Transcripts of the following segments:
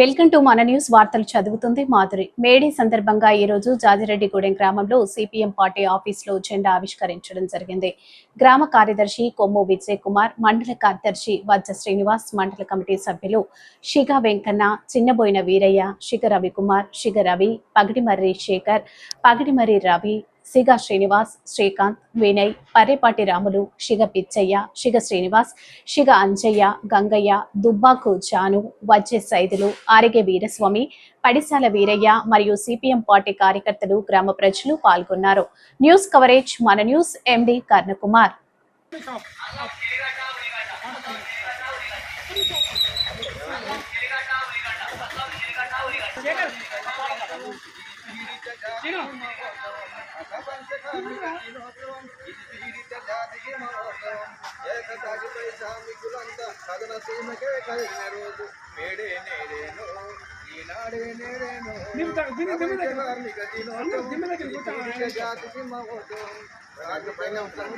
Welcome to మన news వార్తలు చదువుతుంది మాధురి. మేడీ సందర్భంగా ఈ రోజు జాజిరెడ్డిగూడెం గ్రామంలో సిపిఎం పార్టీ ఆఫీస్లో జెండా ఆవిష్కరించడం జరిగింది. గ్రామ కార్యదర్శి కొమ్ము విజయ్ కుమార్ మండల కార్యదర్శి వజ్ర శ్రీనివాస్ మండల కమిటీ సభ్యులు షిగ వెంకన్న చిన్నబోయిన వీరయ్య షిగ రవికుమార్ షిగ రవి పగడిమర్రి శేఖర్ పగడిమర్రి రవి సిగ శ్రీనివాస్ శ్రీకాంత్ వినయ్ పర్రేపాటి రాములు శిగ పిచ్చయ్య శిగ శ్రీనివాస్ శిగ అంజయ్య గంగయ్య దుబ్బాకు జాను వజ్జె సైదులు ఆరిగే వీరస్వామి పడిశాల వీరయ్య మరియు సిపిఎం పార్టీ కార్యకర్తలు గ్రామ ప్రజలు పాల్గొన్నారు. న్యూస్ కవరేజ్ మన న్యూస్ ఎండి కర్ణకుమార్.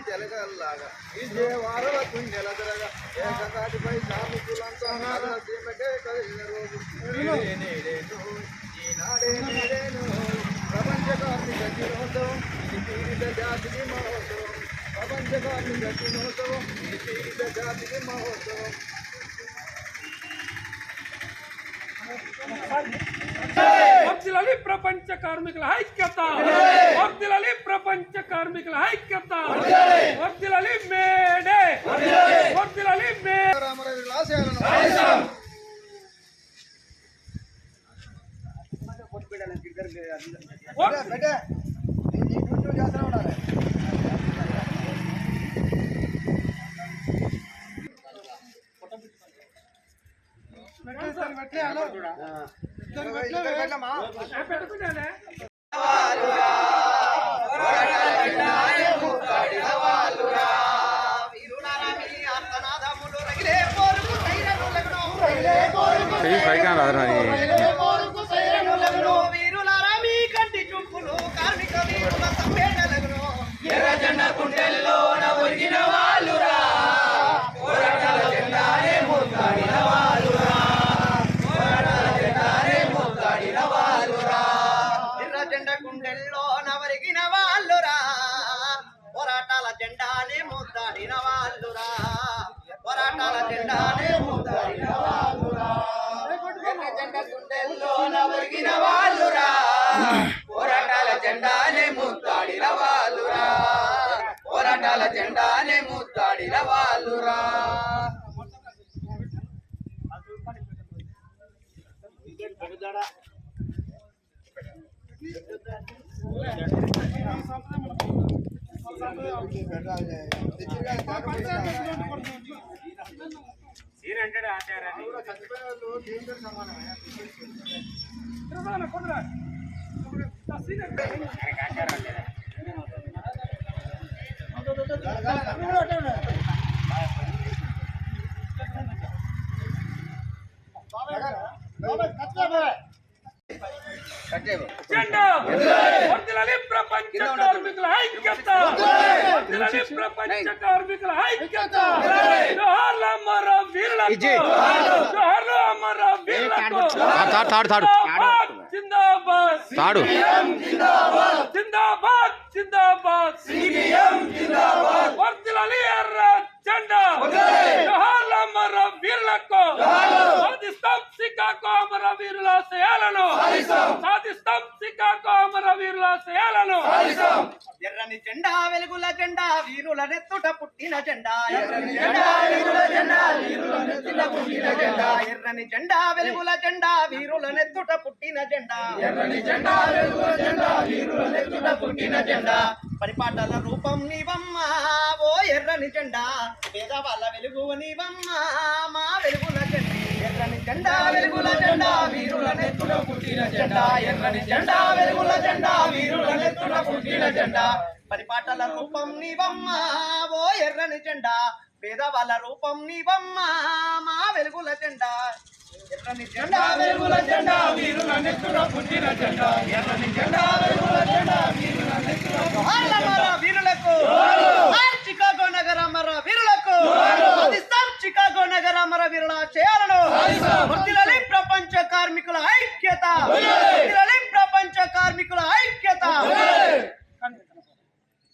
తెలగల్లాగా ఇదే వారలకు నెలదరగా ఏకతాటిపై సామికులంతా సీమకే కలిగిన రోజు నేడే నేడేను ఈనాడే నేడేను ప్రపంచ కార్మిక దినోత్సవం ప్రపంచ కార్మిక దినోత్సవం ఇది పీడిత జాతికి మహోత్సవం వర్ధిల్లాలి ప్రపంచ కార్మికుల ఐక్యత వర్ధిల్లాలి ప్రపంచ కార్మికుల ఐక్యత వర్ధిల్లాలి మేడే వర్ధిల్లాలి మే రామరాజు ఆశయాలను పెట్టే నీ డ్యూటీ చేస్తూనే ఉండాలి పెట్టుకున్నానే చెయ్యి ముద్దాడిన వాళ్ళురా పోరాటాల జెండానే ముద్దాడిన వాళ్ళురా జెండ గుండెల్లో నవరిగిన వాళ్ళురా. పోరాటాల జెండానే ముద్దాడిన వాళ్ళురా. పోరాటాల జెండానే ముద్దాడిన వాళ్ళురా. తిరగాలి, కుదరా. సీనియర్ జెండా వర్ధిల్లాలి ప్రపంచ కార్మికుల ఐక్యత వర్ధిల్లాలి ప్రపంచ కార్మికుల ఐక్యత జోహార్లు అమర వీరులకు జోహార్లు అమర వీరులకు తాడు, తాడు, తాడు. జిందాబాద్ తాడు జిందాబాద్ జిందాబాద్ సిపిఎం జిందాబాద్ ఎర్ర జెండా జోహార్లు అమర వీరులకు అమర వీరుల ఆశయాలను సాధిస్తాం అమర వీరుల ఆశయాలను ఎర్రని జెండా వెలుగుల జెండా వీరుల నెత్తుట పుట్టిన జెండా. ఎర్రని జెండా వెలుగుల జెండా వీరుల నెత్తుట పుట్టిన జెండా. ఎర్రని జెండా వెలుగుల జెండా వీరుల నెత్తుట పుట్టిన జెండా. ఎర్రని జెండా వెలుగుల జెండా వీరుల నెత్తుట పుట్టిన జెండా. పరిపాటల రూపం నీవమ్మ ఓ ఎర్రని జెండా. పేదవాళ్ళ వెలుగు నీవమ్మ మా వెలుగుల జెండా. జెండా వెలుగుల జెండా వీరుల నెత్తుట పుట్టిన జెండా ఎర్రని జెండా వెలుగుల జెండా వీరుల నెత్తుట పుట్టిన జెండా. పరిపాటల రూపం నీవమ్మ ఓ ఎర్రని జెండా. పేదవాళ్ళ రూపం నీవమ్మ మా వెలుగుల జెండా. ఎర్రని జెండా వెలుగుల జెండా వీరుల నెత్తుట పుట్టిన జెండా. చేయాలను. వర్తిలలి ప్రపంచ కార్మికుల ఐక్యత. వర్తిలలి ప్రపంచ కార్మికుల ఐక్యత.